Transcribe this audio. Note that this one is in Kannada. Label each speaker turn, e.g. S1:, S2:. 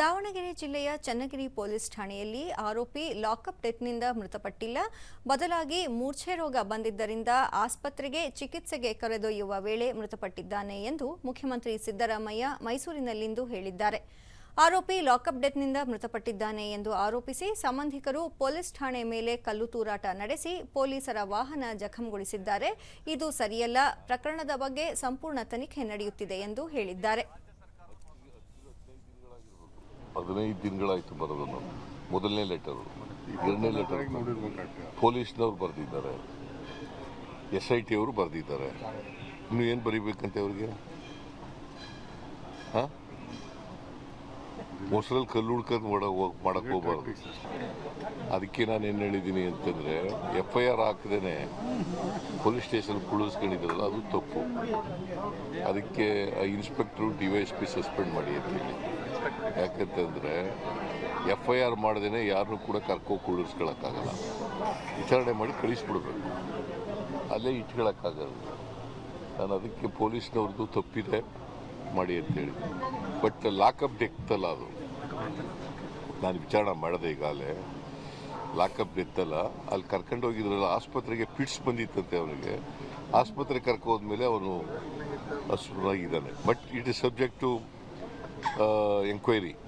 S1: ದಾವಣಗೆರೆ ಜಿಲ್ಲೆಯ ಚನ್ನಗಿರಿ ಪೊಲೀಸ್ ಠಾಣೆಯಲ್ಲಿ ಆರೋಪಿ ಲಾಕಪ್ ಡೆತ್ನಿಂದ ಮೃತಪಟ್ಟಿಲ್ಲ. ಬದಲಾಗಿ ಮೂರ್ಛೆ ರೋಗ ಬಂದಿದ್ದರಿಂದ ಆಸ್ಪತ್ರೆಗೆ ಚಿಕಿತ್ಸೆಗೆ ಕರೆದೊಯ್ಯುವ ವೇಳೆ ಮೃತಪಟ್ಟಿದ್ದಾನೆ ಎಂದು ಮುಖ್ಯಮಂತ್ರಿ ಸಿದ್ದರಾಮಯ್ಯ ಮೈಸೂರಿನಲ್ಲಿಂದು ಹೇಳಿದ್ದಾರೆ. ಆರೋಪಿ ಲಾಕಪ್ ಡೆತ್ನಿಂದ ಮೃತಪಟ್ಟಿದ್ದಾನೆ ಎಂದು ಆರೋಪಿಸಿ ಸಂಬಂಧಿಕರು ಪೊಲೀಸ್ ಠಾಣೆ ಮೇಲೆ ಕಲ್ಲು ತೂರಾಟ ನಡೆಸಿ ಪೊಲೀಸರ ವಾಹನ ಜಖಂಗೊಳಿಸಿದ್ದಾರೆ. ಇದು ಸರಿಯಲ್ಲ. ಪ್ರಕರಣದ ಬಗ್ಗೆ ಸಂಪೂರ್ಣ ತನಿಖೆ ನಡೆಯುತ್ತಿದೆ ಎಂದು ಹೇಳಿದ್ದಾರೆ.
S2: ಹದಿನೈದು ದಿನಗಳಾಯ್ತು ಬರೋದು ನಾವು ಮೊದಲನೇ ಲೆಟರು ಎರಡನೇ ಲೆಟರ್ ಪೊಲೀಸ್ನವ್ರು ಬರೆದಿದ್ದಾರೆ. ಎಸ್ ಐ ಟಿ ಅವರು ಬರೆದಿದ್ದಾರೆ. ಇನ್ನು ಏನು ಬರೀಬೇಕಂತೆ ಅವ್ರಿಗೆ? ಹಾಂ? ಮೊಸರಲ್ಲಿ ಕಲ್ಲು ಹುಡ್ಕೊಂಡು ಮಾಡ ಮಾಡಕ್ಕೆ ಹೋಗ್ಬಾರ್ದು. ಅದಕ್ಕೆ ನಾನು ಏನು ಹೇಳಿದ್ದೀನಿ ಅಂತಂದರೆ ಎಫ್ ಐ ಆರ್ ಹಾಕದೇನೆ ಪೊಲೀಸ್ ಸ್ಟೇಷನ್ ಕುಳಿಸ್ಕೊಂಡಿದ್ರಲ್ಲ ಅದು ತಪ್ಪು. ಅದಕ್ಕೆ inspector D Y S P suspend ಮಾಡಿ ಅಂತ ಹೇಳಿ. ಯಾಕಂತಂದರೆ ಎಫ್ ಐ ಆರ್ ಮಾಡ್ದೇ ಯಾರನ್ನೂ ಕೂಡ ಕರ್ಕೋ ಕುಳಿಸ್ಕೊಳಕ್ಕಾಗಲ್ಲ ವಿಚಾರಣೆ ಮಾಡಿ ಕಳಿಸ್ಬಿಡ್ಬೇಕು. ಅಲ್ಲೇ ಇಟ್ಕೊಳಕ್ಕಾಗಲ್ಲ ನಾನು ಅದಕ್ಕೆ ಪೊಲೀಸ್ನವ್ರದ್ದು ತಪ್ಪಿದೆ ಮಾಡಿ ಅಂತೇಳಿ. ಬಟ್ ಲಾಕಪ್ ಡೆಕ್ತಲ್ಲ ಅದು. ನಾನು ವಿಚಾರಣೆ ಮಾಡಿದೆ ಈಗಾಗಲೇ. ಲಾಕಪ್ ಡೆತ್ತಲ್ಲ ಅಲ್ಲಿ ಕರ್ಕೊಂಡು ಹೋಗಿದ್ರಲ್ಲ, ಆಸ್ಪತ್ರೆಗೆ ಪಿಟ್ಸ್ ಬಂದಿತ್ತಂತೆ ಅವನಿಗೆ. ಆಸ್ಪತ್ರೆ ಕರ್ಕೋದ್ಮೇಲೆ ಅವನು ಹಸುರಾಗಿದ್ದಾನೆ but it is subject to uh, inquiry.